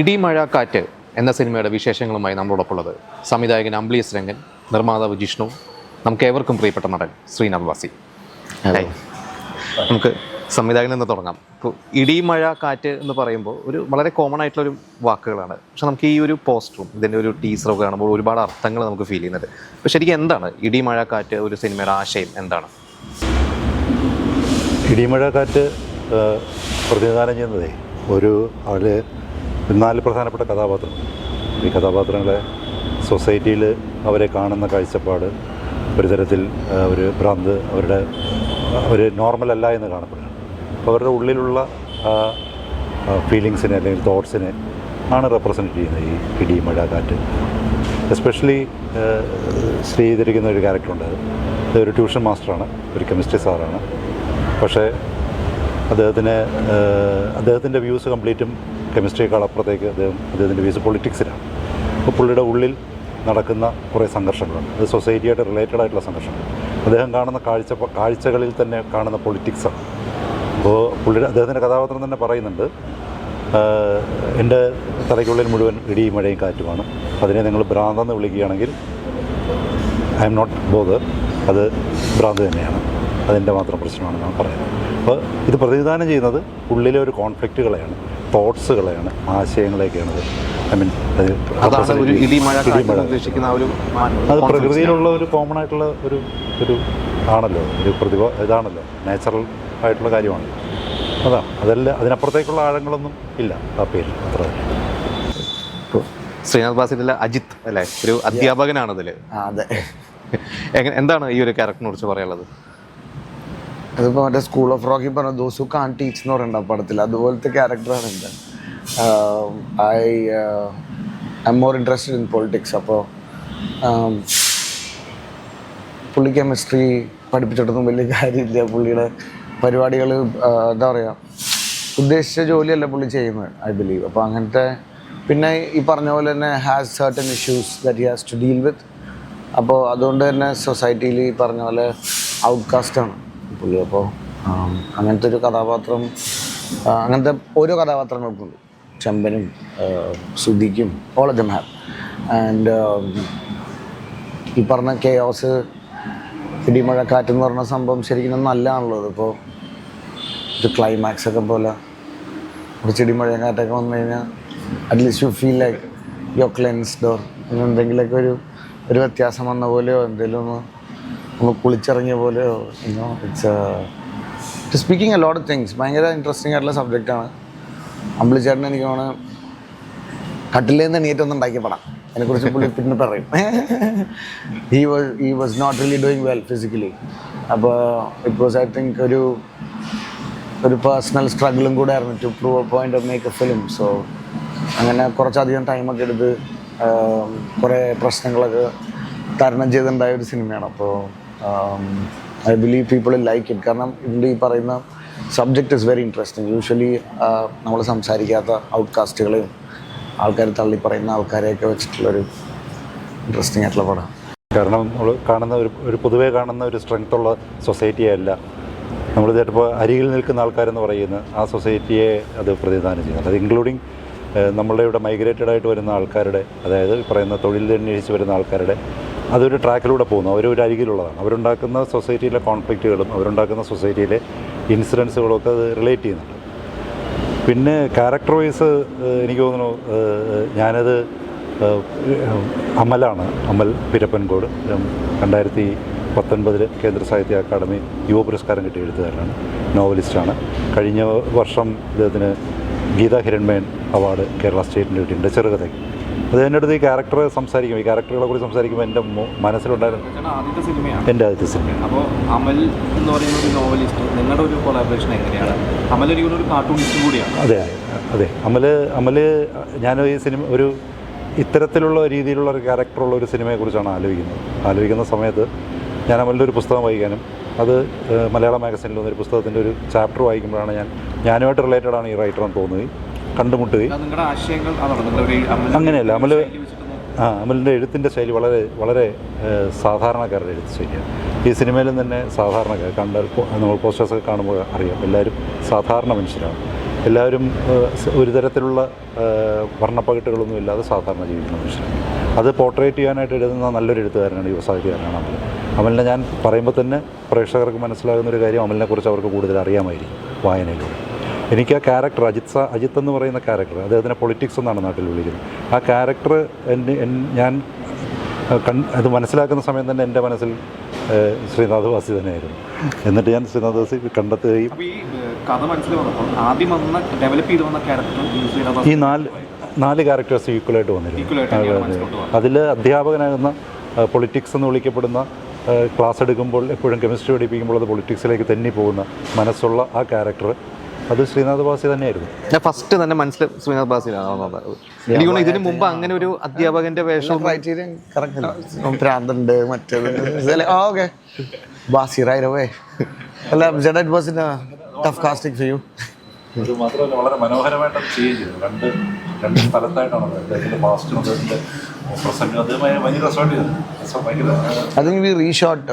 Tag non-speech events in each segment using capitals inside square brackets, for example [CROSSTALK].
ഇടി മഴ കാറ്റ് എന്ന സിനിമയുടെ വിശേഷങ്ങളുമായി നമ്മളോടൊപ്പം ഉള്ളത് സംവിധായകൻ അംബ്ലീസ് രംഗൻ നിർമ്മാതാവ് ജിഷ്ണു നമുക്ക് ഏവർക്കും പ്രിയപ്പെട്ട നടൻ ശ്രീനാഥ് വാസി. നമുക്ക് സംവിധായകനിൽ നിന്ന് തുടങ്ങാം. ഇപ്പോൾ ഇടി മഴ കാറ്റ് എന്ന് പറയുമ്പോൾ ഒരു വളരെ കോമൺ ആയിട്ടുള്ള ഒരു വാക്കുകളാണ്. പക്ഷെ നമുക്ക് ഈ ഒരു പോസ്റ്ററും ഇതിന്റെ ഒരു ടീസറും ഒക്കെ കാണുമ്പോൾ ഒരുപാട് അർത്ഥങ്ങൾ നമുക്ക് ഫീൽ ചെയ്യുന്നുണ്ട് അപ്പോൾ ശരിക്കും എന്താണ് ഇടി മഴ കാറ്റ് ഒരു സിനിമയുടെ ആശയം എന്താണ്? ഇടിമഴ കാറ്റ് പ്രതിനിധാനം ചെയ്യുന്നതേ ഒരു അതിൽ നാല് പ്രധാനപ്പെട്ട കഥാപാത്രങ്ങൾ ഈ കഥാപാത്രങ്ങളെ സൊസൈറ്റിയിൽ അവരെ കാണുന്ന കാഴ്ചപ്പാട് ഒരു തരത്തിൽ ഒരു ഭ്രാന്ത് അവരുടെ ഒരു നോർമൽ അല്ല എന്ന് കാണപ്പെടുകയാണ് അപ്പോൾ അവരുടെ ഉള്ളിലുള്ള ഫീലിങ്സിനെ അല്ലെങ്കിൽ തോട്ട്സിനെ ആണ് റെപ്രസെന്റ് ചെയ്യുന്നത് ഈ ഇടി മഴ കാറ്റ്. എസ്പെഷ്യലി ശ്രീ ചെയ്തിരിക്കുന്ന ഒരു ക്യാരക്ടറുണ്ട് അത്. ഒരു ട്യൂഷൻ മാസ്റ്ററാണ് ഒരു കെമിസ്ട്രി സാറാണ് പക്ഷേ അദ്ദേഹത്തിന് അദ്ദേഹത്തിന്റെ വ്യൂസ് കംപ്ലീറ്റും കെമിസ്ട്രിയേക്കാൾ അപ്പുറത്തേക്ക് അദ്ദേഹം അദ്ദേഹത്തിന്റെ ബേസ് പൊളിറ്റിക്സിലാണ് അപ്പോൾ പുള്ളിയുടെ ഉള്ളിൽ നടക്കുന്ന കുറേ സംഘർഷങ്ങളുണ്ട്. അത് സൊസൈറ്റിയായിട്ട് റിലേറ്റഡ് ആയിട്ടുള്ള സംഘർഷങ്ങൾ. അദ്ദേഹം കാണുന്ന കാഴ്ച കാഴ്ചകളിൽ തന്നെ കാണുന്ന പൊളിറ്റിക്സാണ് അപ്പോൾ പുള്ളിയുടെ അദ്ദേഹത്തിന്റെ കഥാപാത്രം തന്നെ പറയുന്നുണ്ട് എന്റെ തലയ്ക്കുള്ളിൽ മുഴുവൻ ഇടിയും മഴയും കാറ്റുമാണ് അതിനെ നിങ്ങൾ ഭ്രാന്തെന്ന് വിളിക്കുകയാണെങ്കിൽ ഐ എം നോട്ട് ബോദർ അത് ഭ്രാന്ത് തന്നെയാണ്. അതിന്റെ മാത്രം പ്രശ്നമാണെന്നാണ് പറയുന്നത്. അപ്പോൾ ഇത് പ്രതിനിധാനം ചെയ്യുന്നത് ഉള്ളിലെ ഒരു കോൺഫ്ലിക്റ്റുകളെയാണ് തോട്ട്സുകളെയാണ് ആശയങ്ങളെയൊക്കെയാണ് ഐ മീൻ അത് പ്രകൃതിയിലുള്ള ഒരു കോമൺ ആയിട്ടുള്ള ഒരു ഒരു ആണല്ലോ ഒരു പ്രതിഭ ഇതാണല്ലോ നാച്ചുറൽ ആയിട്ടുള്ള കാര്യമാണ്. അതാണ് അതെല്ലാം അതിനപ്പുറത്തേക്കുള്ള ആഴങ്ങളൊന്നും ഇല്ല ആ പേര് അത്ര ശ്രീനാഥ് ബാസിലെ അജിത്ത് അല്ലേ? ഒരു അധ്യാപകനാണ് ഇതിൽ അതെ. എന്താണ് ഈ ഒരു ക്യാരക്ടറിനെ കുറിച്ച് പറയാനുള്ളത്? അതിപ്പോൾ മറ്റേ സ്കൂൾ ഓഫ് റോക്കി പറഞ്ഞ ദോസു കാൻ ടീച്ച് എന്ന് പറയുന്നുണ്ട് പടത്തിൽ അതുപോലത്തെ ക്യാരക്ടറാണ് എന്റെ I I more interested in politics അപ്പോൾ പുള്ളി കെമിസ്ട്രി പഠിപ്പിച്ചിട്ടൊന്നും വലിയ കാര്യമില്ല. പുള്ളിയുടെ പരിപാടികൾ എന്താ പറയുക ഉദ്ദേശിച്ച ജോലിയല്ല പുള്ളി ചെയ്യുന്നത് ഐ ബിലീവ് അപ്പോൾ അങ്ങനത്തെ പിന്നെ ഈ പറഞ്ഞ പോലെ തന്നെ has certain issues that he has to deal with അപ്പോൾ അതുകൊണ്ട് തന്നെ സൊസൈറ്റിയിൽ ഈ പറഞ്ഞ പോലെ ഔട്ട്കാസ്റ്റാണ് പുള്ളി അപ്പോൾ അങ്ങനത്തെ ഒരു കഥാപാത്രം അങ്ങനത്തെ ഓരോ കഥാപാത്രങ്ങൾക്കുണ്ട്. ചെമ്പനും സുധിക്കും all of them have and ഈ പറഞ്ഞ കെയോസ് ഇടിമഴക്കാറ്റ് എന്ന് പറഞ്ഞ സംഭവം ശരിക്കും നല്ലതാണല്ലോ ഇപ്പോൾ ഒരു ക്ലൈമാക്സ് ഒക്കെ പോലെ കുറച്ച് ഇടിമഴയും കാറ്റൊക്കെ വന്നു കഴിഞ്ഞാൽ at least you feel like you're cleansed or എന്തെങ്കിലുമൊക്കെ ഒരു ഒരു വ്യത്യാസം വന്ന പോലെയോ എന്തെങ്കിലും ഒന്ന് ഒന്ന് കുളിച്ചിറങ്ങിയ പോലെ it's speaking a lot of things ഭയങ്കര ഇൻട്രസ്റ്റിംഗ് ആയിട്ടുള്ള സബ്ജക്റ്റാണ് അമ്പിളിച്ചേട്ടൻ എനിക്ക് തോന്നുന്നു കട്ടിലേന്ന് നിന്ന് എണീറ്റൊന്നും ഉണ്ടാക്കിയ പടം. അതിനെക്കുറിച്ച് പുള്ളി പിന്നെ പറയും. He was he was not really doing well physically അപ്പോൾ ഇറ്റ് വാസ് ഐ തിങ്ക് ഒരു ഒരു പേഴ്സണൽ സ്ട്രഗിളും കൂടെ ആയിരുന്നു to prove a point of make a film so അങ്ങനെ കുറച്ചധികം ടൈമൊക്കെ എടുത്ത് കുറേ പ്രശ്നങ്ങളൊക്കെ തരണം ചെയ്തിട്ടുണ്ടായ ഒരു സിനിമയാണ് അപ്പോൾ I believe people like it കാരണം ഇതിന്റെ ഈ പറയുന്ന subject is very interesting usually നമ്മൾ സംസാരിക്കാത്ത ഔട്ട്കാസ്റ്റുകളെയും ആൾക്കാർ തള്ളി പറയുന്ന ആൾക്കാരെയൊക്കെ വെച്ചിട്ടുള്ളൊരു ഇൻട്രസ്റ്റിംഗ് ആയിട്ടുള്ള പടം. കാരണം നമ്മൾ കാണുന്ന ഒരു ഒരു പൊതുവേ കാണുന്ന ഒരു സ്ട്രെങ്ത് ഉള്ള സൊസൈറ്റിയല്ല നമ്മൾ ചിലപ്പോൾ അരികിൽ നിൽക്കുന്ന ആൾക്കാരെന്ന് പറയുന്ന ആ സൊസൈറ്റിയെ അത് പ്രതിനിധാനം ചെയ്യുന്നത് അത് ഇൻക്ലൂഡിങ് നമ്മളുടെ ഇവിടെ മൈഗ്രേറ്റഡ് ആയിട്ട് വരുന്ന ആൾക്കാരുടെ അതായത് പറയുന്ന തൊഴിൽ അന്വേഷിച്ച് വരുന്ന ആൾക്കാരുടെ അതൊരു ട്രാക്കിലൂടെ പോകുന്നു. അവർ ഒരു അരികിലുള്ളതാണ്. അവരുണ്ടാക്കുന്ന സൊസൈറ്റിയിലെ കോൺഫ്ലിക്റ്റുകളും അവരുണ്ടാക്കുന്ന സൊസൈറ്റിയിലെ ഇൻസിഡൻസുകളും ഒക്കെ അത് റിലേറ്റ് ചെയ്യുന്നുണ്ട്. പിന്നെ ക്യാരക്ടർ വൈസ് എനിക്ക് തോന്നുന്നു ഞാനത് അമലാണ്. അമൽ പിരപ്പൻകോട്. രണ്ടായിരത്തി പത്തൊൻപതിൽ കേന്ദ്ര സാഹിത്യ അക്കാദമി യുവ പുരസ്കാരം കിട്ടിയ എഴുത്തുകാരനാണ്. നോവലിസ്റ്റാണ്. കഴിഞ്ഞ വർഷം ഇദ്ദേഹത്തിന് ഗീതാ ഹിരൺമേൻ അവാർഡ് കേരള സ്റ്റേറ്റിന്റെ കിട്ടിയിട്ടുണ്ട്. ചെറുകഥയ്ക്ക്. അത് എന്റെ അടുത്ത് ഈ ക്യാരക്ടർ സംസാരിക്കും. ഈ ക്യാരക്ടറുകളെ കുറിച്ച് സംസാരിക്കുമ്പോൾ എന്റെ മനസ്സിലുണ്ടായിരുന്നു ആദ്യത്തെ സിനിമയാണ് എന്റെ ആദ്യത്തെ സിനിമ അപ്പോൾ അമൽ എന്ന് പറയുന്ന ഒരു നോവലിസ്റ്റ് നിങ്ങളുടെ ഒരു കൊളാബറേഷൻ എങ്ങനെയാണ്? അമൽ ഒരു ഒരു കാർട്ടൂണിസ്റ്റ് കൂടിയാണ്. അതെ അതെ. അമൽ അമൽ ഞാൻ ഈ സിനിമ ഒരു ഇത്തരത്തിലുള്ള രീതിയിലുള്ള ഒരു ക്യാരക്ടറുള്ള ഒരു സിനിമയെക്കുറിച്ചാണ് ആലോചിക്കുന്നത്. ആലോചിക്കുന്ന സമയത്ത് ഞാൻ അമലിന്റെ ഒരു പുസ്തകം വായിക്കാനും അത് മലയാള മാഗസിനിൽ വന്നൊരു പുസ്തകത്തിന്റെ ഒരു ചാപ്റ്റർ വായിക്കുമ്പോഴാണ് ഞാൻ ഞാനുമായിട്ട് റിലേറ്റഡാണ് ഈ റൈറ്റർ എന്ന് തോന്നുകയും കണ്ടുമുട്ടുകയും. അമൽ അങ്ങനെയല്ല അമൽ ശൈലി ആ അമലിന്റെ എഴുത്തിന്റെ ശൈലി വളരെ വളരെ സാധാരണക്കാരുടെ എഴുത്ത് ശൈലിയാണ്. ഈ സിനിമയിലും തന്നെ സാധാരണക്കാർ കണ്ട നമ്മൾ പോസ്റ്റേഴ്സൊക്കെ കാണുമ്പോൾ അറിയാം എല്ലാവരും സാധാരണ മനുഷ്യരാണ്. എല്ലാവരും ഒരു തരത്തിലുള്ള വർണപ്പകിട്ടുകളൊന്നും ഇല്ലാതെ സാധാരണ ജീവിക്കുന്ന മനുഷ്യരാണ്. അത് പോർട്രേറ്റ് ചെയ്യാനായിട്ട് എഴുതുന്ന നല്ലൊരു എഴുത്തുകാരനാണ് യുവസാഹിത്യകാരനാണ് അമൽ അമലിനെ ഞാൻ പറയുമ്പോൾ തന്നെ പ്രേക്ഷകർക്ക് മനസ്സിലാകുന്ന ഒരു കാര്യം അമലിനെക്കുറിച്ച് അവർക്ക് കൂടുതൽ അറിയാമായിരിക്കും വായനയിലൂടെ. എനിക്ക് ആ ക്യാരക്ടർ അജിത് സാ അജിത്ത് എന്ന് പറയുന്ന ക്യാരക്ടർ അദ്ദേഹത്തിനെ പൊളിറ്റിക്സ് എന്നാണ് നാട്ടിൽ വിളിക്കുന്നത്. ആ ക്യാരക്ടർ എന്റെ ഞാൻ അത് മനസ്സിലാക്കുന്ന സമയം തന്നെ എന്റെ മനസ്സിൽ ശ്രീനാഥ് വാസി തന്നെയായിരുന്നു. എന്നിട്ട് ഞാൻ ശ്രീനാഥ് വാസി കണ്ടെത്തുകയും കഥ ആദ്യം വന്ന ഡെവലപ്പ് ചെയ്ത് വന്ന ക്യാരക്ടർ ഈ നാല് നാല് ക്യാരക്ടേഴ്സ് ഈക്വലായിട്ട് വന്നിരുന്നു. അതിൽ അധ്യാപകനാകുന്ന പൊളിറ്റിക്സ് എന്ന് വിളിക്കപ്പെടുന്ന ക്ലാസ് എടുക്കുമ്പോൾ എപ്പോഴും കെമിസ്ട്രി പഠിപ്പിക്കുമ്പോൾ അത് പൊളിറ്റിക്സിലേക്ക് തെന്നി പോകുന്ന മനസ്സുള്ള ആ ക്യാരക്ടർ അത് ശ്രീനാഥ് ബാസി തന്നെയായിരുന്നു. ഞാൻ ഫസ്റ്റ് തന്നെ മനസ്സിൽ ശ്രീനാഥ് ബാസിലാണ് വന്നത്. എനിക്ക് ഇതിന് മുമ്പ് അങ്ങനെ ഒരു അധ്യാപകന്റെ വേഷം ഭ്രാന്തുണ്ട് മറ്റേത് ഓക്കെ ബാസി അല്ല ടഫ് കാസ്റ്റിംഗ് മാത്രമല്ല വളരെ മനോഹരമായിട്ട് അത് ചെയ്യുകയും ചെയ്തു. രണ്ട് രണ്ട് സ്ഥലത്തായിട്ടാണ് അദ്ദേഹത്തിന്റെ പാസ്റ്റും അദ്ദേഹത്തിന്റെ പ്രസംഗം. അത് ഭയങ്കര ഭയങ്കര രസമായിട്ട് ചെയ്തു. ഭയങ്കര we reshot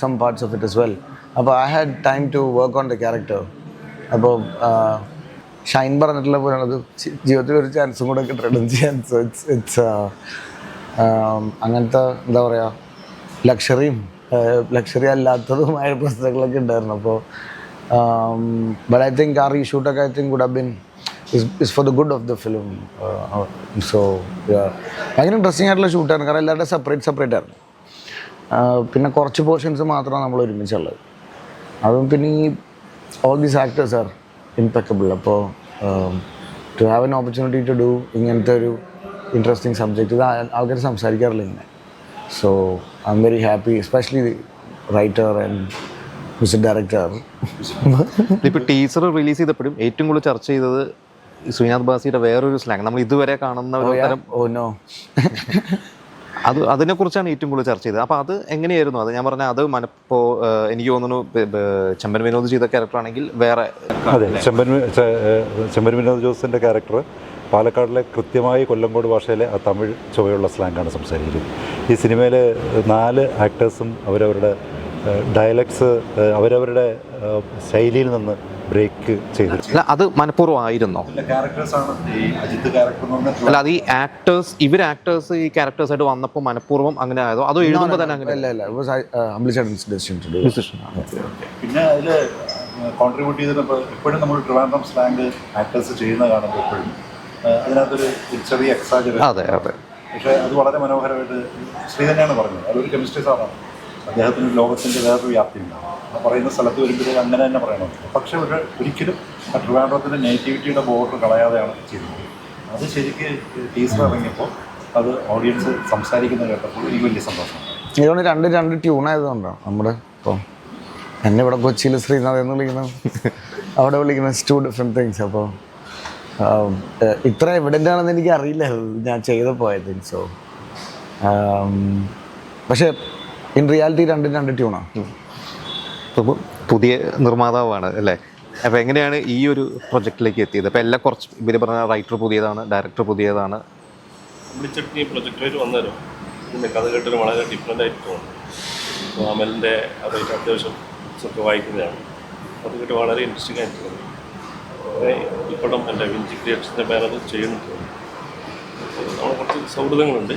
some parts of it as well. അപ്പോൾ I had time to work on the character. അപ്പോൾ ഷൈൻ പറഞ്ഞിട്ടുള്ള പോലെയാണ് ജീവിതത്തിൽ ഒരു ചാൻസും കൂടെ കിട്ടണം. [LAUGHS] ചാൻസ് ഇറ്റ്സ് അങ്ങനത്തെ എന്താ പറയുക ലക്ഷറിയും ലക്ഷറി അല്ലാത്തതുമായ പ്രശ്നങ്ങളൊക്കെ ഉണ്ടായിരുന്നു. അപ്പോൾ ബട്ട് ഐ തിങ്ക് ആ റീഷൂട്ടൊക്കെ I think good been is for the good of the film so ഭയങ്കര ഇൻട്രസ്റ്റിംഗ് ആയിട്ടുള്ള ഷൂട്ടാണ് കാരണം എല്ലാവരുടെ സെപ്പറേറ്റ് സെപ്പറേറ്റ് ആയിരുന്നു. പിന്നെ കുറച്ച് പോർഷൻസ് മാത്രമാണ് നമ്മൾ ഒരുമിച്ചുള്ളത്. അതും പിന്നെ ഈ all these actors are impeccable അപ്പോൾ to have an opportunity to do ഇങ്ങനത്തെ ഒരു ഇൻട്രസ്റ്റിംഗ് സബ്ജക്റ്റ് ഇത് ആൾക്കാർ സംസാരിക്കാറില്ല ഇങ്ങനെ. So I am very happy especially writer and music director ഇപ്പോൾ ടീച്ചർ റിലീസ് ചെയ്തപ്പോഴും ഏറ്റവും കൂടുതൽ ചർച്ച ചെയ്തത് ശ്രീനാഥ് ബാസിയുടെ വേറൊരു സ്ലാങ് നമ്മൾ ഇതുവരെ കാണുന്ന ഒരു തരം ഓ നോ അത് അതിനെ കുറിച്ചാണ് ഏറ്റവും കൂടുതൽ ചർച്ച ചെയ്തത്. അപ്പോൾ അത് എങ്ങനെയായിരുന്നു? അത് ഞാൻ പറഞ്ഞ അത് മനപ്പോ എനിക്ക് തോന്നുന്നു ചെമ്പൻ വിനോദ് ചെയ്ത ക്യാരക്ടർ ആണെങ്കിൽ വേറെ അതെ ചെമ്പൻ ചെമ്പൻ വിനോദ് ജോസിന്റെ ക്യാരക്ടർ പാലക്കാടിലെ കൃത്യമായി കൊല്ലംകോട് ഭാഷയിലെ ആ തമിഴ് ചുവയുള്ള സ്ലാങ്ങാണ് സംസാരിക്കുന്നത്. ഈ സിനിമയിലെ നാല് ആക്ടേഴ്സും അവരവരുടെ ഡയലക്ട്സ് അവരവരുടെ ശൈലിയിൽ നിന്ന് ബ്രേക്ക് ചെയ്തു അല്ല അത് മനഃപൂർവം ആയിരുന്നോ ക്യാരക്ടേഴ്സാണ് ഈ അജിത്ത് ക്യാരക്ടർ അല്ല അത് ഈ ആക്ടേഴ്സ് ഇവർ ആക്ടേഴ്സ് ഈ ക്യാരക്ടേഴ്സ് ആയിട്ട് വന്നപ്പോൾ മനഃപൂർവം അങ്ങനെ ആയതോ? അതോ എഴുതുമ്പോൾ തന്നെ അങ്ങനെ? അല്ല അല്ല ഡെസിഷൻ പിന്നെ അതിൽ കോൺട്രിബ്യൂട്ട് ചെയ്തിട്ട് എപ്പോഴും നമ്മൾ ട്രിവാൻഡ്രം സ്ലാങ് ആക്ടേഴ്സ് ചെയ്യുന്ന കാണുമ്പോൾ എപ്പോഴും അതിനകത്തൊരു ചെറിയ എക്സാജർ അതെ അതെ. പക്ഷേ അത് വളരെ മനോഹരമായിട്ട് ശ്രീ തന്നെയാണ് പറഞ്ഞത്. അതൊരു കെമിസ്ട്രി സാറാണ്. അദ്ദേഹത്തിന് ലോകത്തിന്റെ വേറൊരു വ്യാപ്തി ഉണ്ടാവും. പറയുന്ന സ്ഥലത്ത് വരുമ്പോഴേ അങ്ങനെ തന്നെ പറയണം. പക്ഷേ ഒരു ഒരിക്കലും ആ ട്രിവാൻഡ്രത്തിന്റെ നെഗറ്റിവിറ്റിയുടെ ബോർഡർ കളയാതെയാണ് ചെയ്തത് അത് ശരിക്കും ടീസർ ഇറങ്ങിയപ്പോൾ അത് ഓഡിയൻസ് സംസാരിക്കുന്നത് കേട്ടപ്പോൾ എനിക്ക് വലിയ സന്തോഷം. ഇതുകൊണ്ട് രണ്ട് രണ്ട് ട്യൂൺ ആയതുകൊണ്ടാണ് നമ്മുടെ ഇപ്പോൾ എന്നെ ഇവിടെ കൊച്ചിയിൽ ശ്രീനാഥ് എന്ന് വിളിക്കുന്ന അവിടെ വിളിക്കുന്ന ടു ഡിഫറെന്റ് തിങ്സ് അപ്പോൾ ഇത്ര എവിഡന്റ് ആണെന്ന് എനിക്ക് അറിയില്ല ഞാൻ ചെയ്ത് പോയത് സോ പക്ഷേ ഇൻ റിയാലിറ്റി രണ്ടും രണ്ട് ട്യൂണാണ് അപ്പം പുതിയ നിർമ്മാതാവാണ് അല്ലേ? അപ്പോൾ എങ്ങനെയാണ് ഈ ഒരു പ്രൊജക്റ്റിലേക്ക് എത്തിയത്? അപ്പോൾ എല്ലാം കുറച്ച് ഇവർ പറഞ്ഞ റൈറ്റർ പുതിയതാണ് ഡയറക്ടർ പുതിയതാണ്. ഉള്ളിച്ചട്ടി പ്രൊജക്റ്റായിട്ട് വന്നാലും ഇതിന്റെ കഥ കേട്ടിട്ട് വളരെ ഡിഫറെന്റ് ആയിട്ട് തോന്നും അപ്പോൾ അമലിന്റെ അതായത് അത്യാവശ്യം ഒക്കെ വായിക്കുന്നതാണ്. അത് കേട്ട് വളരെ ഇൻട്രസ്റ്റിംഗ് ആയിട്ട് തോന്നി ഇപ്പോഴും ഈ എന്റെ വിഞ്ചി ക്രിയേഷന്റെ പേരത് ചെയ്യുന്നുണ്ട്. അപ്പോൾ നമ്മൾ കുറച്ച് സൗഹൃദങ്ങളുണ്ട്.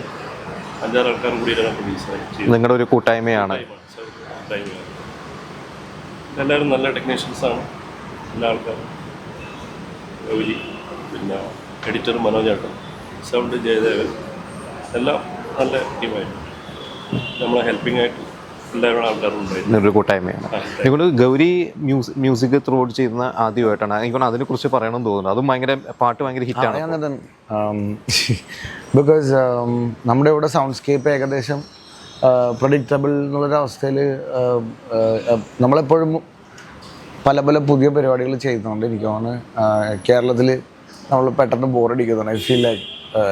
അഞ്ചാറ് ആൾക്കാർ കൂടി നിങ്ങളുടെ ഒരു കൂട്ടായ്മയാണ്. എല്ലാവരും നല്ല ടെക്നീഷ്യൻസ് ആണ്. എല്ലാ ആൾക്കാരും ഗൗരി പിന്നെ എഡിറ്റർ മനോജേട്ടൻ സൗണ്ട് ജയദേവൻ എല്ലാം നല്ല ടീമായിരുന്നു നമ്മളെ ഹെൽപ്പിംഗ് ആയിട്ട് എല്ലാവരും ഉണ്ടായിരുന്നു. നിങ്ങളുടെ ഒരു കൂട്ടായ്മയാണ്. എനിക്കൊണ്ട് Gowri music music throughout ചെയ്യുന്ന ആദ്യമായിട്ടാണ്. എനിക്കൊണ്ട് അതിനെ കുറിച്ച് പറയണമെന്ന് തോന്നുന്നു. അതും ഭയങ്കര പാട്ട് ഭയങ്കര ഹിറ്റാണ് [LAUGHS] ബിക്കോസ് നമ്മുടെ ഇവിടെ സൗണ്ട്സ്കേപ്പ് ഏകദേശം പ്രഡിക്റ്റബിൾ എന്നുള്ളൊരവസ്ഥയിൽ നമ്മളെപ്പോഴും പല പല പുതിയ പരിപാടികൾ ചെയ്യുന്നുണ്ട് എനിക്ക് തോന്നുന്നു കേരളത്തിൽ നമ്മൾ പെട്ടെന്ന് ബോറടിക്കുന്നുണ്ട് I feel like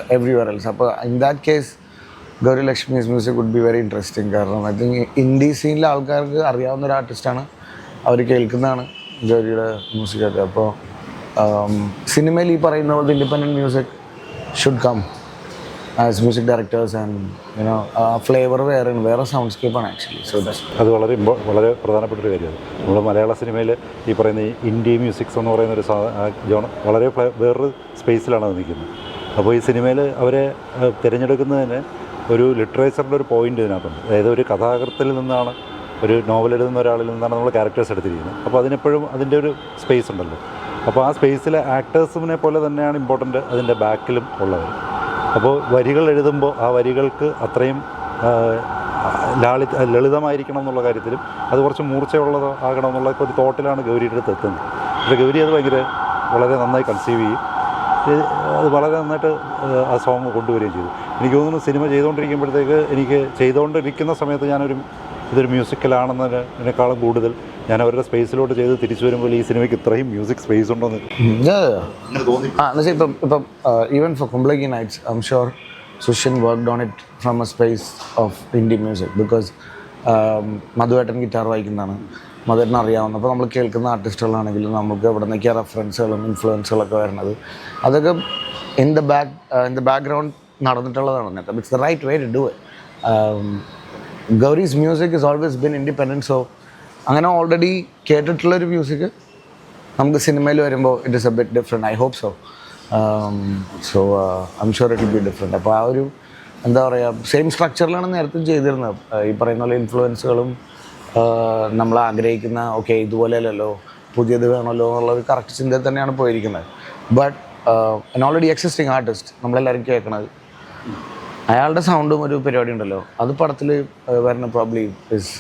everywhere else അപ്പോൾ in that case Gowri Lakshmi's music would be very interesting കാരണം ഐ തിങ്ക് ഇന്ത്യ സീനിലെ ആൾക്കാർക്ക് അറിയാവുന്ന ഒരു ആർട്ടിസ്റ്റാണ് അവർ കേൾക്കുന്നതാണ് ഗൗരിയുടെ മ്യൂസിക്കൊക്കെ അപ്പോൾ സിനിമയിൽ ഈ പറയുന്ന പോലത്തെ independent music should come as music directors and you know ആ ഫ്ലേവർ വേറെയാണ് വേറെ സൗണ്ട് സ്കേപ്പാണ് ആക്ച്വലി സോ അത് വളരെ ഇമ്പോ വളരെ പ്രധാനപ്പെട്ട ഒരു കാര്യമാണ്. നമ്മൾ മലയാള സിനിമയിൽ ഈ പറയുന്ന ഈ ഇന്ത്യ മ്യൂസിക്സ് എന്ന് പറയുന്ന ഒരു ജോൺ വളരെ വേറൊരു സ്പേസിലാണ് അത് നിൽക്കുന്നത്. അപ്പോൾ ഈ സിനിമയിൽ അവരെ തിരഞ്ഞെടുക്കുന്നതിന് ഒരു ലിറ്ററേച്ചറിന്റെ ഒരു പോയിന്റ് ഇതിനകത്തുണ്ട്. അതായത് ഒരു കഥാകൃത്തിൽ നിന്നാണ് ഒരു നോവലിൽ എഴുതുന്ന ഒരാളിൽ നിന്നാണ് നമ്മൾ ക്യാരക്ടേഴ്സ് എടുത്തിരിക്കുന്നത്. അപ്പോൾ അതിനെപ്പോഴും അതിന്റെ ഒരു സ്പേസ് ഉണ്ടല്ലോ. അപ്പോൾ ആ സ്പേസിലെ ആക്ടേഴ്സിനെ പോലെ തന്നെയാണ് ഇമ്പോർട്ടന്റ് അതിന്റെ ബാക്കിലും ഉള്ളവർ അപ്പോൾ വരികൾ എഴുതുമ്പോൾ ആ വരികൾക്ക് അത്രയും ലാളി ലളിതമായിരിക്കണം എന്നുള്ള കാര്യത്തിലും അത് കുറച്ച് മൂർച്ചയുള്ളത് ആകണം എന്നുള്ള ഒരു തോട്ടിലാണ് ഗൗരിയുടെ അടുത്ത് എത്തുന്നത്. പക്ഷേ ഗൗരി അത് ഭയങ്കര വളരെ നന്നായി കൺസീവ് ചെയ്യും. അത് വളരെ നന്നായിട്ട് ആ സോങ് കൊണ്ടുവരികയും ചെയ്തു. എനിക്ക് തോന്നുന്നു സിനിമ ചെയ്തുകൊണ്ടിരിക്കുമ്പോഴത്തേക്ക് എനിക്ക് ചെയ്തുകൊണ്ടിരിക്കുന്ന സമയത്ത് ഞാനൊരു ഇതൊരു മ്യൂസിക്കലാണെന്നതിനേക്കാളും കൂടുതൽ ഞാൻ അവരുടെ സ്പേസിലോട്ട് ചെയ്ത് തിരിച്ചു വരുമ്പോൾ ഈ സിനിമയ്ക്ക് ഇത്രയും മ്യൂസിക് സ്പേസ് ഉണ്ടോന്ന്. ആ എന്നുവെച്ചാൽ ഇപ്പം ഇപ്പം even for Kumbalangi nights I am sure Sushin worked on it from a space of Indian music because മധുവേട്ടൻ guitar വായിക്കുന്നതാണ്. മധുവേട്ടൻ അറിയാവുന്ന അപ്പോൾ നമ്മൾ കേൾക്കുന്ന ആർട്ടിസ്റ്റുകളാണെങ്കിലും നമുക്ക് എവിടെ നിന്നൊക്കെ റെഫറൻസുകളും ഇൻഫ്ലുവൻസുകളൊക്കെ വരുന്നത്. അതൊക്കെ in the back in the background നടന്നിട്ടുള്ളതാണ്. It's the right way to do it Gowri's music is always been independent so അങ്ങനെ ഓൾറെഡി കേട്ടിട്ടുള്ളൊരു മ്യൂസിക് നമുക്ക് സിനിമയിൽ വരുമ്പോൾ it is a bit different I hope so so I'm sure it be different അപ്പോൾ ആ ഒരു എന്താ പറയുക സെയിം സ്ട്രക്ചറിലാണ് നേരത്തെ ചെയ്തിരുന്നത്. Uh, ഈ പറയുന്ന പോലെ ഇൻഫ്ലുവൻസുകളും നമ്മൾ ആഗ്രഹിക്കുന്ന ഓക്കെ ഇതുപോലെയല്ലല്ലോ പുതിയത് വേണമല്ലോ എന്നുള്ള ഒരു കറക്റ്റ് ചിന്തയിൽ തന്നെയാണ് പോയിരിക്കുന്നത്. But an already existing artist നമ്മളെല്ലാവരും കേൾക്കണത്. അയാളുടെ സൗണ്ടും ഒരു പരിപാടി ഉണ്ടല്ലോ. അത് പടത്തിൽ വരുന്ന probably is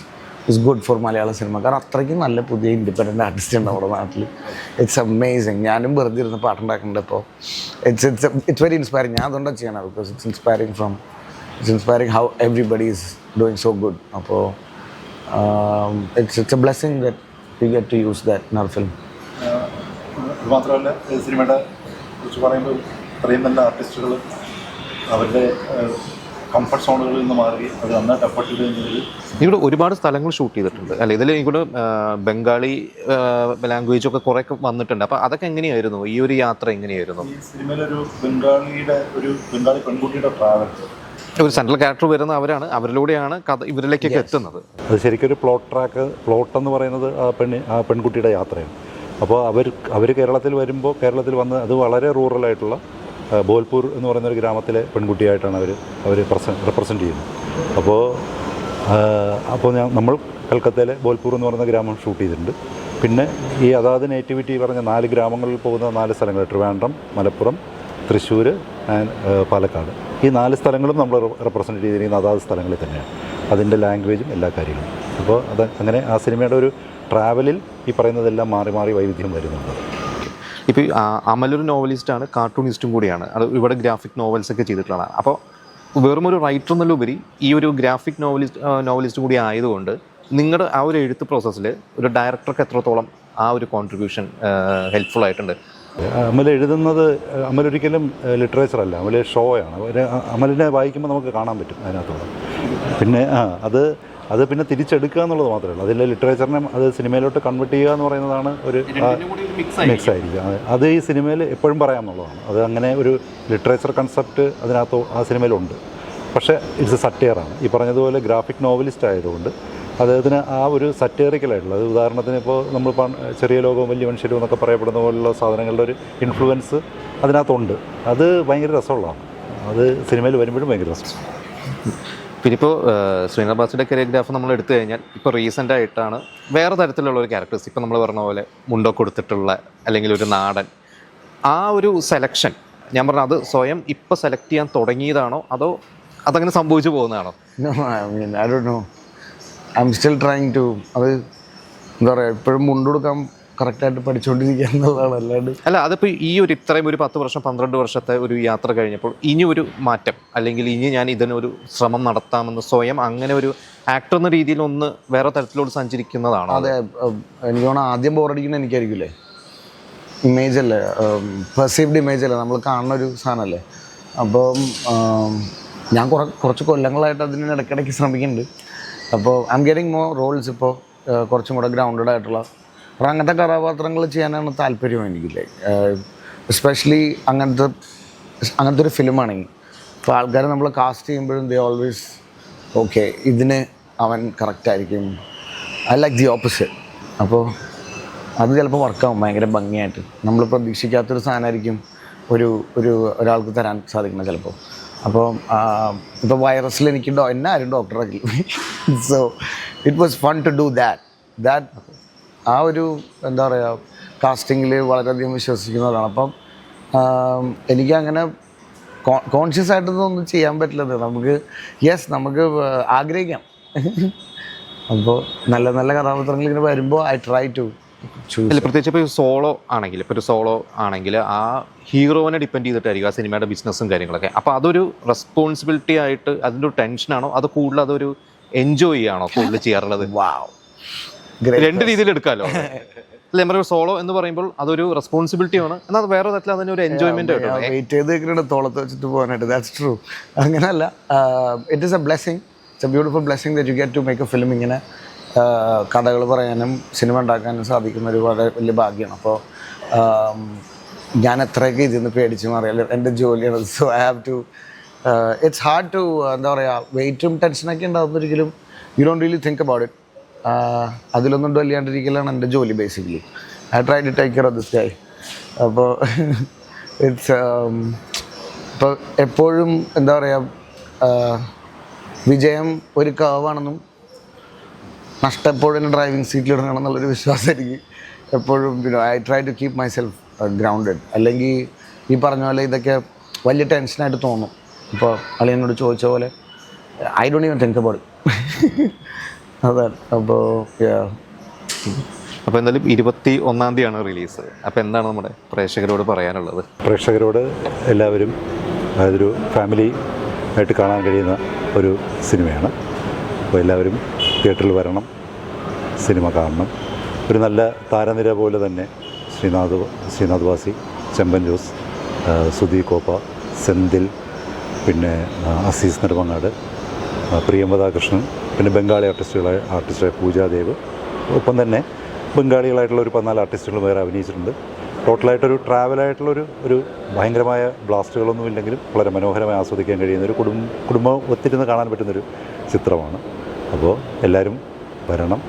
is good for Malayala cinema കാരണം അത്രയ്ക്കും നല്ല പുതിയ ഇൻഡിപെൻഡന്റ് ആർട്ടിസ്റ്റ് ഉണ്ട് നമ്മുടെ നാട്ടിൽ ഇറ്റ്സ് അമേസിങ് ഞാനും വെറുതെ ഇരുന്ന് പാട്ടുണ്ടാക്കുന്നുണ്ട് ഇപ്പോൾ it's it's it's very inspiring ഞാൻ അതുകൊണ്ടാണ് ചെയ്യണം because it's inspiring from it's inspiring how everybody is doing so good അപ്പോൾ it's it's a blessing that you get to use that in our film മാത്രമല്ല സിനിമയുടെ കുറിച്ച് പറയുമ്പോൾ ഇത്രയും നല്ല ആർട്ടിസ്റ്റുകൾ അവരുടെ കംഫർട്ട് സോണുകളിൽ നിന്ന് മാറി അത് നന്നായിട്ട് എഫർട്ട് ചെയ്യുന്നതിൽ ഇവിടെ ഒരുപാട് സ്ഥലങ്ങൾ ഷൂട്ട് ചെയ്തിട്ടുണ്ട്. അല്ല? ഇതിൽ ഇവിടെ ബംഗാളി ലാംഗ്വേജ് ഒക്കെ കുറെ വന്നിട്ടുണ്ട്. അപ്പോൾ അതൊക്കെ എങ്ങനെയായിരുന്നു? ഈ ഒരു യാത്ര എങ്ങനെയായിരുന്നു? ഈ സിനിമയിലൊരു ബംഗാളിയുടെ ഒരു ബംഗാളി പെൺകുട്ടിയുടെ ട്രാവൽ ഒരു സെൻട്രൽ ക്യാരക്ടർ വരുന്ന അവരാണ്. അവരിലൂടെയാണ് കഥ ഇവരിലേക്കൊക്കെ എത്തുന്നത്. അത് ശരിക്കും ഒരു പ്ലോട്ട് ട്രാക്ക് പ്ലോട്ട് എന്ന് പറയുന്നത് ആ പെണ്ണി ആ പെൺകുട്ടിയുടെ യാത്രയാണ്. അപ്പോൾ അവർ അവർ കേരളത്തിൽ വരുമ്പോൾ കേരളത്തിൽ വന്ന് അത് വളരെ റൂറലായിട്ടുള്ള ബോൽപൂർ എന്ന് പറയുന്ന ഒരു ഗ്രാമത്തിലെ പെൺകുട്ടിയായിട്ടാണ് അവർ അവർ റെപ്രസെന്റ് ചെയ്യുന്നത്. അപ്പോൾ അപ്പോൾ ഞാൻ നമ്മൾ കൽക്കത്തയിലെ ബോൽപൂർ എന്ന് പറയുന്ന ഗ്രാമം ഷൂട്ട് ചെയ്തിട്ടുണ്ട്. പിന്നെ ഈ അതാത് നേറ്റിവിറ്റി പറഞ്ഞ നാല് ഗ്രാമങ്ങളിൽ പോകുന്ന നാല് സ്ഥലങ്ങൾ ട്രിവാൻഡ്രം മലപ്പുറം തൃശ്ശൂർ ആൻഡ് പാലക്കാട്. ഈ നാല് സ്ഥലങ്ങളും നമ്മൾ റെപ്രസെന്റ് ചെയ്തിരിക്കുന്ന അതാത് സ്ഥലങ്ങളിൽ തന്നെയാണ്. അതിന്റെ ലാംഗ്വേജും എല്ലാ കാര്യങ്ങളും. അപ്പോൾ അത് അങ്ങനെ ആ സിനിമയുടെ ഒരു ട്രാവലിൽ ഈ പറയുന്നതെല്ലാം മാറി മാറി വൈവിധ്യം വരുന്നുണ്ട്. ഇപ്പോൾ അമലൊരു നോവലിസ്റ്റാണ് കാർട്ടൂണിസ്റ്റും കൂടിയാണ്. അത് ഇവിടെ ഗ്രാഫിക് നോവൽസ് ഒക്കെ ചെയ്തിട്ടുള്ളതാണ്. അപ്പോൾ വെറും ഒരു റൈറ്റർ എന്നുള്ളപരി ഈ ഒരു ഗ്രാഫിക് നോവലിസ്റ്റ് നോവലിസ്റ്റും കൂടി ആയതുകൊണ്ട് നിങ്ങളുടെ ആ ഒരു എഴുത്ത് പ്രോസസ്സിൽ ഒരു ഡയറക്ടർക്ക് എത്രത്തോളം ആ ഒരു കോൺട്രിബ്യൂഷൻ ഹെൽപ്ഫുൾ ആയിട്ടുണ്ട് അമൽ എഴുതുന്നത് അമൽ ഒരിക്കലും ലിറ്ററേച്ചർ അല്ല അമൽ ഷോയാണ് അമലിനെ വായിക്കുമ്പോൾ നമുക്ക് കാണാൻ പറ്റും അതിനകത്തുള്ള പിന്നെ ആ അത് അത് പിന്നെ തിരിച്ചെടുക്കുക എന്നുള്ളത് മാത്രമല്ല അതിൽ ലിറ്ററേച്ചറിനെ അത് സിനിമയിലോട്ട് കൺവേർട്ട് ചെയ്യുക എന്ന് പറയുന്നതാണ് ഒരു മിക്സ് ആയിരിക്കും. അത് അത് ഈ സിനിമയിൽ എപ്പോഴും പറയാമെന്നുള്ളതാണ്. അത് അങ്ങനെ ഒരു ലിറ്ററേച്ചർ കൺസെപ്റ്റ് അതിനകത്ത് ആ സിനിമയിലുണ്ട്. പക്ഷേ ഇറ്റ്സ് എ സറ്റയറാണ് ഈ പറഞ്ഞതുപോലെ ഗ്രാഫിക് നോവലിസ്റ്റ് ആയതുകൊണ്ട് അദ്ദേഹത്തിന് ആ ഒരു സറ്റേറിക്കലായിട്ടുള്ള അത് ഉദാഹരണത്തിന് ഇപ്പോൾ നമ്മൾ ചെറിയ ലോകവും വലിയ മനുഷ്യരും എന്നൊക്കെ പറയപ്പെടുന്ന പോലുള്ള സാധനങ്ങളുടെ ഒരു ഇൻഫ്ലുവൻസ് അതിനകത്തുണ്ട്. അത് ഭയങ്കര രസമുള്ളതാണ്. അത് സിനിമയിൽ വരുമ്പോഴും ഭയങ്കര രസം പിന്നെ ഇപ്പോൾ ശ്രീനാഥ് ബാസിയുടെ കരിയോഗ്രാഫ് നമ്മൾ എടുത്തു കഴിഞ്ഞാൽ ഇപ്പോൾ റീസെന്റ് ആയിട്ടാണ് വേറെ തരത്തിലുള്ള ഒരു ക്യാരക്ടേഴ്സ് ഇപ്പോൾ നമ്മൾ പറഞ്ഞ പോലെ മുണ്ടോ കൊടുത്തിട്ടുള്ള അല്ലെങ്കിൽ ഒരു നാടൻ. ആ ഒരു സെലക്ഷൻ ഞാൻ പറഞ്ഞ അത് സ്വയം ഇപ്പോൾ സെലക്ട് ചെയ്യാൻ തുടങ്ങിയതാണോ? അതോ അതങ്ങനെ സംഭവിച്ചു പോകുന്നതാണോ? I do I am still trying to അത് എന്താ പറയുക ഇപ്പോഴും മുണ്ടുകൊടുക്കാൻ കറക്റ്റായിട്ട് പഠിച്ചുകൊണ്ടിരിക്കുക എന്നുള്ളതാണ്. അല്ലാണ്ട് അല്ല അതിപ്പോൾ ഈ ഒരു ഇത്രയും ഒരു പത്ത് വർഷം പന്ത്രണ്ട് വർഷത്തെ ഒരു യാത്ര കഴിഞ്ഞപ്പോൾ ഇനി ഒരു മാറ്റം അല്ലെങ്കിൽ ഇനി ഞാൻ ഇതിനൊരു ശ്രമം നടത്താമെന്ന് സ്വയം അങ്ങനെ ഒരു ആക്ടർ എന്ന രീതിയിൽ ഒന്ന് വേറെ തരത്തിലോട്ട് സഞ്ചരിക്കുന്നതാണ് അതെ? എനിക്ക് തോന്നുന്നു ആദ്യം ബോറടിക്കുന്ന എനിക്കായിരിക്കില്ലേ ഇമേജ് അല്ലേ പെർസീവ്ഡ് ഇമേജ് അല്ലേ നമ്മൾ കാണുന്ന ഒരു സാധനമല്ലേ? അപ്പം ഞാൻ കുറ കുറച്ച് കൊല്ലങ്ങളായിട്ട് അതിന് ഇടയ്ക്കിടയ്ക്ക് ശ്രമിക്കുന്നുണ്ട്. അപ്പോൾ I am getting more roles ഇപ്പോൾ കുറച്ചും കൂടെ ഗ്രൗണ്ടഡ് ആയിട്ടുള്ള അപ്പോൾ അങ്ങനത്തെ കഥാപാത്രങ്ങൾ ചെയ്യാനാണ് താല്പര്യം എനിക്കില്ലേ. എസ്പെഷ്യലി അങ്ങനത്തെ അങ്ങനത്തെ ഒരു ഫിലിമാണെങ്കിൽ അപ്പോൾ ആൾക്കാർ നമ്മൾ കാസ്റ്റ് ചെയ്യുമ്പോഴും ദേ ഓൾവേസ് ഓക്കെ ഇതിന് അവൻ കറക്റ്റായിരിക്കും ഐ ലൈക്ക് ദി ഓപ്പോസിറ്റ് അപ്പോൾ അത് ചിലപ്പോൾ വർക്കാവും ഭയങ്കര ഭംഗിയായിട്ട്. നമ്മൾ പ്രതീക്ഷിക്കാത്തൊരു സാധനമായിരിക്കും ഒരു ഒരു ഒരാൾക്ക് തരാൻ സാധിക്കുന്നത് ചിലപ്പോൾ. അപ്പോൾ ഇപ്പോൾ വൈറസിൽ എനിക്ക് ഡോ എന്നെ ആരും ഡോക്ടറാക്കി so it was fun to do that that ആ ഒരു എന്താ പറയുക കാസ്റ്റിങ്ങിൽ വളരെയധികം വിശ്വസിക്കുന്നവരാണ്. അപ്പം എനിക്കങ്ങനെ കോൺഷ്യസ് ആയിട്ടൊന്നും ഒന്നും ചെയ്യാൻ പറ്റില്ലത് നമുക്ക് യെസ് നമുക്ക് ആഗ്രഹിക്കാം. അപ്പോൾ നല്ല നല്ല കഥാപാത്രങ്ങൾ ഇങ്ങനെ വരുമ്പോൾ ഐ ട്രൈ ടു അല്ല പ്രത്യേകിച്ച് ഇപ്പോൾ സോളോ ആണെങ്കിൽ ഇപ്പോൾ ഒരു സോളോ ആണെങ്കിൽ ആ ഹീറോനെ ഡിപ്പെൻഡ് ചെയ്തിട്ടായിരിക്കും ആ സിനിമയുടെ ബിസിനസ്സും കാര്യങ്ങളൊക്കെ. അപ്പോൾ അതൊരു റെസ്പോൺസിബിലിറ്റി ആയിട്ട് അതിന്റെ ഒരു ടെൻഷനാണോ അത് കൂടുതൽ അതൊരു എൻജോയ് ചെയ്യാണോ കൂടുതൽ ചെയ്യാറുള്ളത്? വാവ് രണ്ട് രീതിയിൽ എടുക്കാമല്ലോ [LAUGHS] സോളോ എന്ന് പറയുമ്പോൾ അതൊരു റെസ്പോൺസിബിലിറ്റി ആണ്. എന്നാൽ വേറെ തരത്തിൽ അതിനൊരു എൻജോയ്മെന്റ് ആയിട്ടോ വെയിറ്റ് ചെയ്ത് നിൽക്കുന്നുണ്ട് തോളത്ത് വെച്ചിട്ട് പോകാനായിട്ട്. ദാറ്റ്സ് ട്രൂ അങ്ങനല്ല it is a blessing it's a beautiful blessing that you get to make a film ഇങ്ങനെ കഥകൾ പറയാനും സിനിമ ഉണ്ടാക്കാനും സാധിക്കുന്ന ഒരു വളരെ വലിയ ഭാഗ്യമാണ്. അപ്പോൾ ഞാൻ എത്രയൊക്കെ ഇതിൽ നിന്ന് പേടിച്ച് മാറിയാലും എന്റെ ജോലിയാണ്. So I have to it's hard to എന്താ പറയുക വെയിറ്റും ടെൻഷനൊക്കെ ഉണ്ടാകുന്ന ഒരിക്കലും you don't really think about it അതിലൊന്നും ഡൊല്ലാണ്ടിരിക്കലാണ് എന്റെ ജോലി basically I try to take care of this guy അപ്പോൾ ഇറ്റ്സ് ഇപ്പോൾ എപ്പോഴും എന്താ പറയുക വിജയം ഒരു കർവാണെന്നും നഷ്ടം എപ്പോഴും ഡ്രൈവിംഗ് സീറ്റിൽ ഇടണം എന്നുള്ളൊരു വിശ്വാസം എനിക്ക് എപ്പോഴും പിന്നെ I try to keep myself grounded അല്ലെങ്കിൽ ഈ പറഞ്ഞ പോലെ ഇതൊക്കെ വലിയ ടെൻഷനായിട്ട് തോന്നും. ഇപ്പോൾ അളിയനോട് ചോദിച്ച പോലെ I don't even think about അതാണ് അപ്പോൾ അപ്പോൾ എന്തായാലും ഇരുപത്തി ഒന്നാം തീയതിയാണ് റിലീസ്. അപ്പോൾ എന്താണ് നമ്മുടെ പ്രേക്ഷകരോട് പറയാനുള്ളത്? പ്രേക്ഷകരോട് എല്ലാവരും അതൊരു ഫാമിലി ആയിട്ട് കാണാൻ കഴിയുന്ന ഒരു സിനിമയാണ്. അപ്പോൾ എല്ലാവരും തിയേറ്ററിൽ വരണം സിനിമ കാണണം. ഒരു നല്ല താരനിര പോലെ തന്നെ ശ്രീനാഥ് ശ്രീനാഥ് വാസി ചെമ്പൻ ജോസ് സുധി കോപ്പ സെന്തിൽ പിന്നെ അസീസ് നെടുമങ്ങാട് ആ, പ്രിയംവദ കൃഷ്ണൻ പിന്നെ ബംഗാളി ആർട്ടിസ്റ്റുകളായ ആർട്ടിസ്റ്റായ പൂജാദേവ് ഒപ്പം തന്നെ ബംഗാളികളായിട്ടുള്ള ഒരു പതിനാല് ആർട്ടിസ്റ്റുകൾ വേറെ അഭിനയിച്ചിട്ടുണ്ട്. ടോട്ടലായിട്ടൊരു ട്രാവലായിട്ടുള്ളൊരു ഒരു ഭയങ്കരമായ ബ്ലാസ്റ്റുകളൊന്നും ഇല്ലെങ്കിലും വളരെ മനോഹരമായി ആസ്വദിക്കാൻ കഴിയുന്ന ഒരു കുടുംബം കുടുംബം ഒത്തിരുന്ന് കാണാൻ പറ്റുന്നൊരു ചിത്രമാണ്. അപ്പോൾ എല്ലാവരും വരണം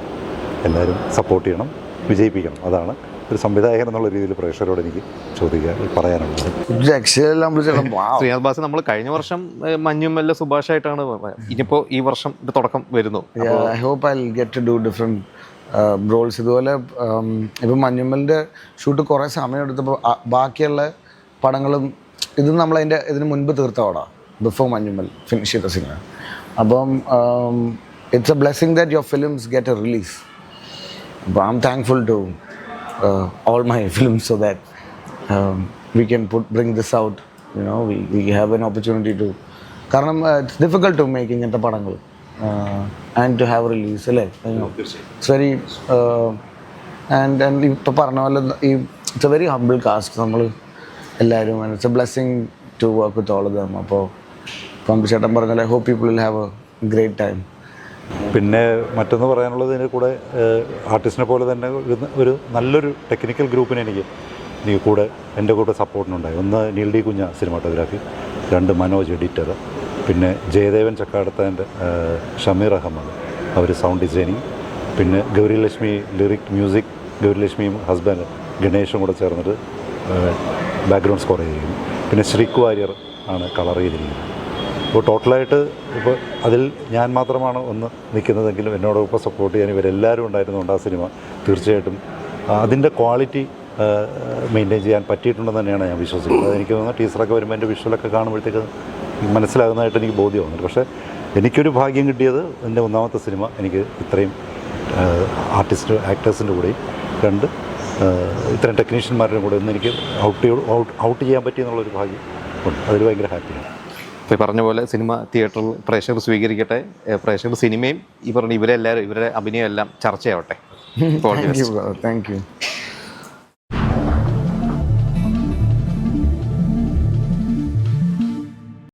എല്ലാവരും സപ്പോർട്ട് ചെയ്യണം വിജയിപ്പിക്കണം. അതാണ് ഒരു സംവിധായകൻ എന്നുള്ള രീതിയിൽ പ്രേക്ഷകരോട് എനിക്ക് ചോദിക്കാൻ പറയാനുള്ളത്. ശ്രീനാഥ് ബാസ് നമ്മൾ കഴിഞ്ഞ വർഷം മഞ്ഞുമല്ല സുഭാഷായിട്ടാണ് ഇനിയിപ്പോൾ ഈ വർഷം ഇത് തുടക്കം വരുന്നു. I hope I get to do different roles ഇതുപോലെ um, ഇപ്പം മഞ്ഞുമ്മലിന്റെ ഷൂട്ട് കുറേ സമയം എടുത്തപ്പോൾ ബാക്കിയുള്ള പടങ്ങളും ഇത് നമ്മൾ അതിന്റെ ഇതിന് മുൻപ് തീർത്ത പടമാണ് ബിഫോർ മഞ്ഞുമ്മൽ ഫിനിഷ് ചെയ്ത സിനിമ അപ്പം it's a blessing that your films get a release അപ്പം I am thankful to all [LAUGHS] films so that um, we can put bring this out. You know, we, we have an opportunity to. കാരണം it's difficult to make ഇങ്ങനത്തെ പടങ്ങൾ and to have release അല്ലേ it's very and and ഇപ്പോൾ പറഞ്ഞ പോലെ ഈ it's a very humble cast നമ്മൾ എല്ലാവരും it's a blessing to work with all them അപ്പോൾ പമ്പ് ചേട്ടൻ പറഞ്ഞ I hope people will have a great time പിന്നെ മറ്റൊന്ന് പറയാനുള്ളത് ഇതിന്റെ കൂടെ ആർട്ടിസ്റ്റിനെ പോലെ തന്നെ ഒരു നല്ലൊരു ടെക്നിക്കൽ ഗ്രൂപ്പിനെ എനിക്ക് എനിക്ക് കൂടെ എന്റെ കൂടെ സപ്പോർട്ടിനുണ്ടായി ഒന്ന് നീൽ ഡി കുഞ്ഞ സിനിമാട്ടോഗ്രാഫി രണ്ട് മനോജ് എഡിറ്റർ പിന്നെ ജയദേവൻ ചക്കാടത്തേന്റെ ഷമീർ അഹമ്മദ് അവർ സൗണ്ട് ഡിസൈനിങ് പിന്നെ ഗൗരി ലക്ഷ്മി ലിറിക് മ്യൂസിക് ഗൗരി ലക്ഷ്മിയും ഹസ്ബൻഡ് ഗണേഷും കൂടെ ചേർന്നിട്ട് ബാക്ക്ഗ്രൗണ്ട് സ്കോർ ചെയ്തിരിക്കുന്നു പിന്നെ ശ്രീക് വാര്യർ ആണ് കളർ ചെയ്തിരിക്കുന്നത്. അപ്പോൾ ടോട്ടലായിട്ട് ഇപ്പോൾ അതിൽ ഞാൻ മാത്രമാണ് ഒന്ന് നിൽക്കുന്നതെങ്കിലും എന്നോടൊപ്പം സപ്പോർട്ട് ചെയ്യാൻ ഇവരെല്ലാവരും ഉണ്ടായിരുന്നുണ്ട് ആ സിനിമ തീർച്ചയായിട്ടും അതിന്റെ ക്വാളിറ്റി മെയിന്റെയിൻ ചെയ്യാൻ പറ്റിയിട്ടുണ്ടെന്ന് തന്നെയാണ് ഞാൻ വിശ്വസിക്കുന്നത്. എനിക്ക് തോന്നുന്നു ടീച്ചറൊക്കെ വരുമ്പോൾ എന്റെ വിഷ്വലൊക്കെ കാണുമ്പോഴത്തേക്ക് മനസ്സിലാകുന്നതായിട്ട് എനിക്ക് ബോധ്യം ബോധ്യമാകുന്നുണ്ട് പക്ഷേ എനിക്കൊരു ഭാഗ്യം കിട്ടിയത് എന്റെ ഒന്നാമത്തെ സിനിമ എനിക്ക് ഇത്രയും ആർട്ടിസ്റ്റ് ആക്ടേഴ്സിന്റെ കൂടെ രണ്ട് ഇത്രയും ടെക്നീഷ്യന്മാരുടെ കൂടെ ഒന്ന് എനിക്ക് ഔട്ട് ഔട്ട് ഔട്ട് ചെയ്യാൻ പറ്റിയെന്നുള്ളൊരു ഭാഗ്യം ഉണ്ട്. അതിൽ ഭയങ്കര ഹാപ്പിയാണ് ഇപ്പോൾ ഈ പറഞ്ഞ പോലെ സിനിമ തിയേറ്ററിൽ പ്രേക്ഷകർ സ്വീകരിക്കട്ടെ പ്രേക്ഷകർ സിനിമയും ഈ പറഞ്ഞ ഇവരെല്ലാവരും ഇവരുടെ അഭിനയം എല്ലാം ചർച്ചയാവട്ടെ. Thank you